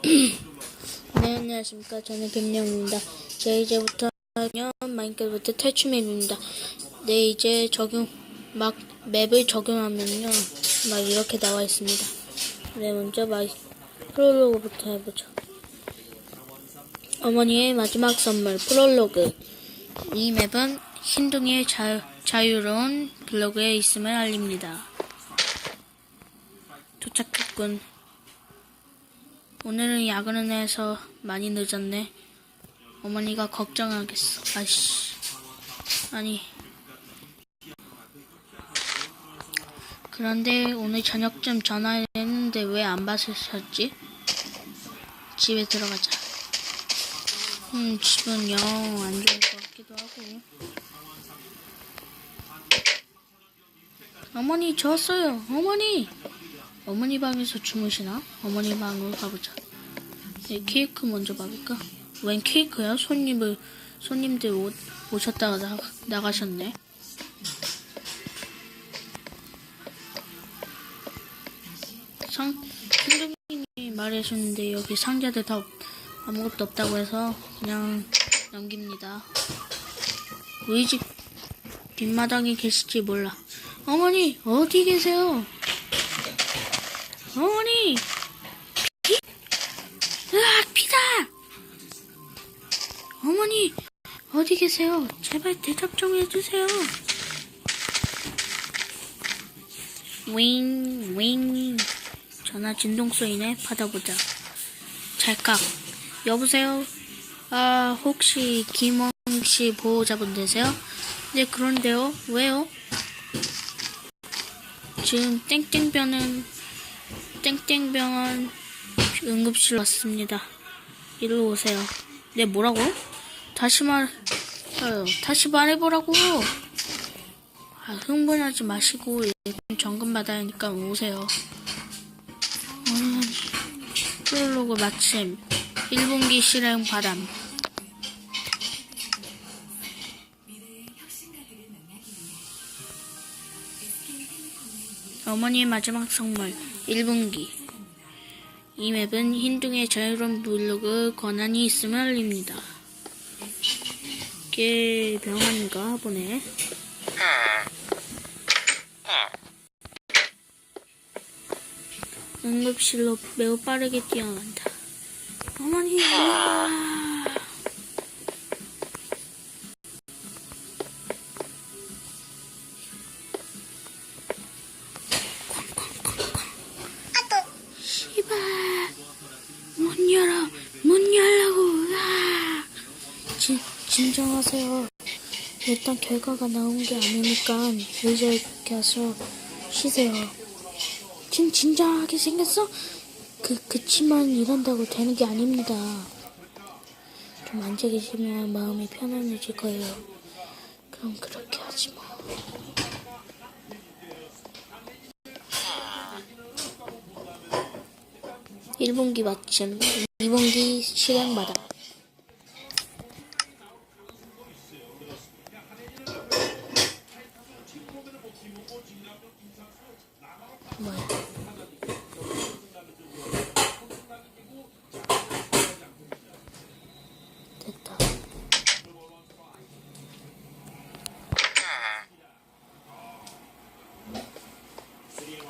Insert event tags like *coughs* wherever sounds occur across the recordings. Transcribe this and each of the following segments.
*coughs* 네, 안녕하십니까. 저는 김영입니다. 제 이제부터 마인크래프트 탈출맵입니다. 네, 이제 적용, 막 맵을 적용하면요. 막 이렇게 나와 있습니다. 네, 먼저 막 프롤로그부터 해보죠. 어머니의 마지막 선물, 프롤로그. 이 맵은 흰둥이의 자, 자유로운 블로그에 있음을 알립니다. 도착했군. 오늘은 야근을 해서 많이 늦었네. 어머니가 걱정하겠어. 아이씨. 아니. 그런데 오늘 저녁쯤 전화를 했는데 왜 안 받으셨지? 집에 들어가자. 음, 집은 영 안 좋을 것 같기도 하고. 어머니, 저 왔어요. 어머니! 어머니 방에서 주무시나? 어머니 방으로 가보자. 네, 케이크 먼저 받을까? 웬 케이크야? 손님을, 손님들 오, 오셨다가 나, 나가셨네. 상, 신동님이 말해주는데 여기 상자들 다 아무것도 없다고 해서 그냥 넘깁니다. 우리 집 뒷마당에 계실지 몰라. 어머니, 어디 계세요? 어머니! 피? 으악, 피다! 어머니, 어디 계세요? 제발 대답 좀 해주세요. 윙, 윙. 전화 진동 소리네. 받아보자. 찰칵. 여보세요? 아, 혹시 김원 씨 보호자분 되세요? 네, 그런데요. 왜요? 지금 땡땡병은 땡땡병원 응급실 왔습니다. 이리로 오세요. 네, 뭐라고? 다시 말, 어, 다시 말해보라고. 아, 흥분하지 마시고 점검 받아야 하니까 오세요. 음, 프롤로그 마침 1분기 실행 바람. 어머니의 마지막 선물 1분기 이 맵은 흰둥이의 자유로운 블로그 권한이 있음을 알립니다. 꽤 병원인가 보네. 응급실로 매우 빠르게 뛰어간다. 어머니, 일단 결과가 나온 게 아니니까 의자에 가서 쉬세요. 지금 진정하게 생겼어? 그, 그치만 이런다고 되는 게 아닙니다. 좀 앉아 계시면 마음이 편안해질 거예요. 그럼 그렇게 하지 뭐. 일분기 마침, 이분기 실행마다.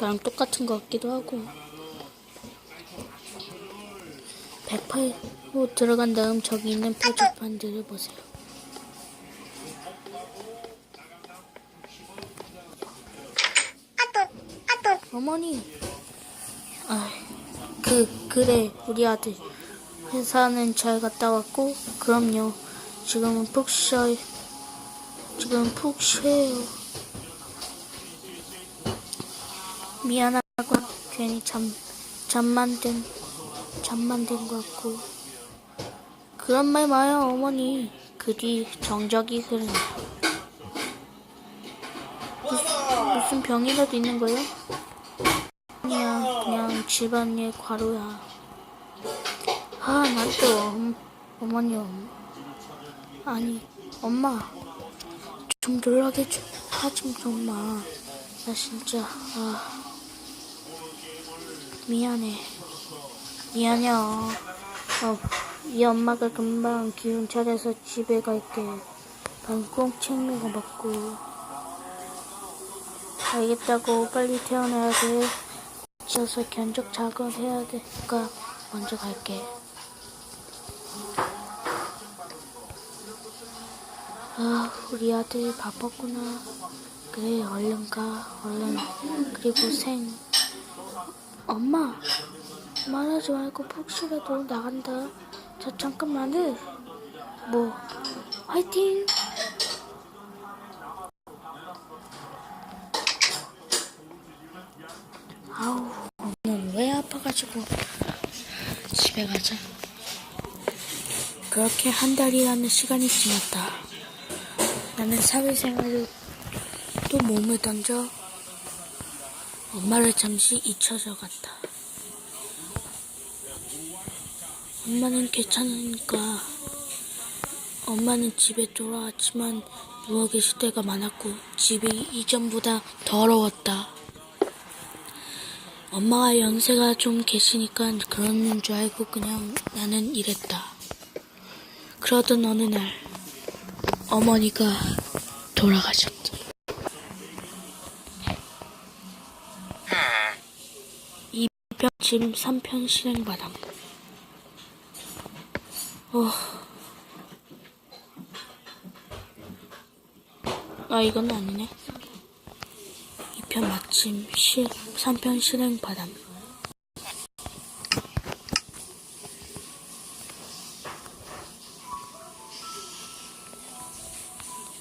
그랑 똑같은 것 같기도 하고. 108호 들어간 다음 저기 있는 표지판들을 보세요. 어머니. 아, 그, 그래, 우리 아들. 회사는 잘 갔다 왔고, 그럼요. 지금은 푹 쉬어요. 지금 푹 쉬어요. 미안하고, 괜히 잠, 잠만 든, 잠만 든 것 같고. 그런 말 마요, 어머니. 그 뒤 정적이 흐른다. 무슨, 무슨 병이라도 있는 거예요? 아니야, 그냥 집안일 과로야. 아, 난 또, 엄, 어머니, 엄, 아니, 엄마. 좀 놀라게 좀, 하지 좀 마. 나 진짜, 아, 미안해. 미안해. 어, 이 엄마가 금방 기운 차려서 집에 갈게. 난꼭 챙겨 먹고. 알겠다고 빨리 태어나야 돼. 지어서 견적 작업 해야 되니까 먼저 갈게. 아, 우리 아들 바빴구나. 그래, 얼른 가, 얼른. 그리고 생. 엄마, 말하지 말고 푹 쉬라도 나간다. 저 잠깐만을. 뭐, 화이팅! 아우, 오늘 왜 아파가지고 집에 가자. 그렇게 한 달이라는 시간이 지났다. 나는 사회생활을 또 몸을 던져 엄마를 잠시 잊혀져 갔다. 엄마는 괜찮으니까 엄마는 집에 돌아왔지만 누워 계실 때가 많았고 집이 이전보다 더러웠다. 엄마가 연세가 좀 계시니까 그러는 줄 알고 그냥 나는 이랬다. 그러던 어느 날 어머니가 돌아가셨다. 이편 짐 3편 실행바람. 어. 아, 이건 아니네. 2편 마침 실, 3편 실행바람.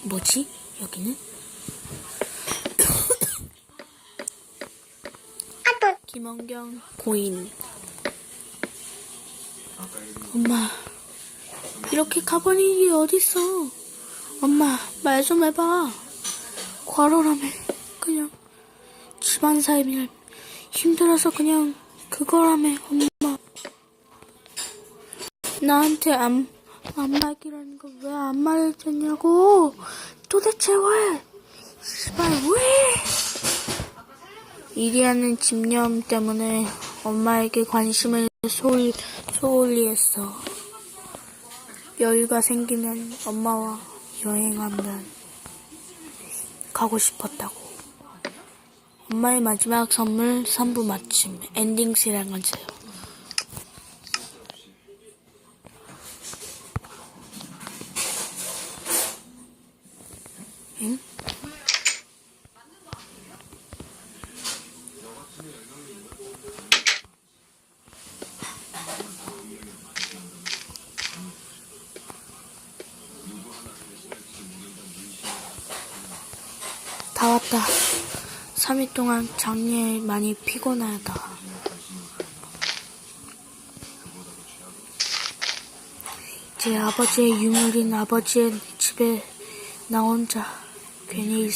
뭐지? 여기는? 김원경 고인. 엄마 이렇게 가버린 일이 어딨어? 엄마 말 좀 해봐. 과로라며 그냥 집안 살림이 힘들어서 그냥 그거라며 엄마. 나한테 안, 안 말기라는 거 왜 안 말해줬냐고? 도대체 왜? 씨발 왜 이리하는 집념 때문에 엄마에게 관심을 소홀, 소홀히 했어. 여유가 생기면 엄마와 여행하면 가고 싶었다고. 엄마의 마지막 선물 3부 마침 엔딩 실행하세요. 응? 다 왔다. 3일 동안 장례 많이 피곤하다. 이제 아버지의 유물인 아버지의 집에 나 혼자 괜히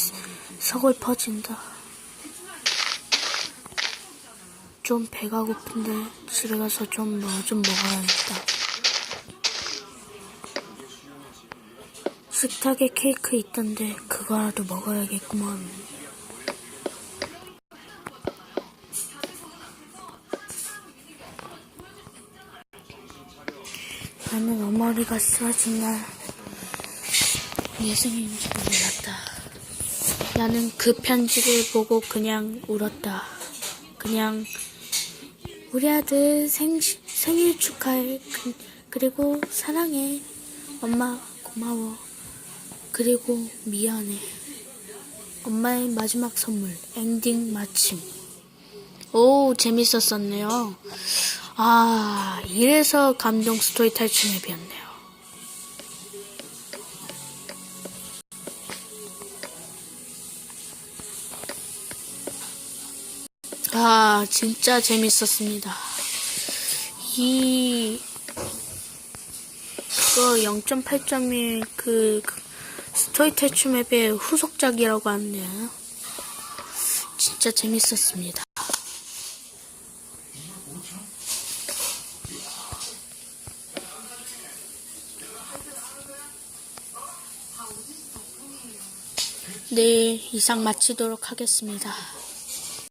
서글퍼진다. 좀 배가 고픈데 집에 가서 좀 뭐 좀 먹어야겠다. 식탁에 케이크 있던데 그거라도 먹어야겠구먼. 나는 어머니가 쓰러진 날 예승인 줄 몰랐다. 나는 그 편지를 보고 그냥 울었다. 그냥 우리 아들 생, 생일 축하해. 그, 그리고 사랑해. 엄마 고마워. 그리고 미안해. 엄마의 마지막 선물, 엔딩 마침. 오, 재밌었었네요. 아, 이래서 감동 스토리 탈출 맵이었네요. 아, 진짜 재밌었습니다. 이, 그거 0.8점이 그, 그 스토리 탈출 맵의 후속작이라고 하는데요. 진짜 재밌었습니다. 네, 이상 마치도록 하겠습니다.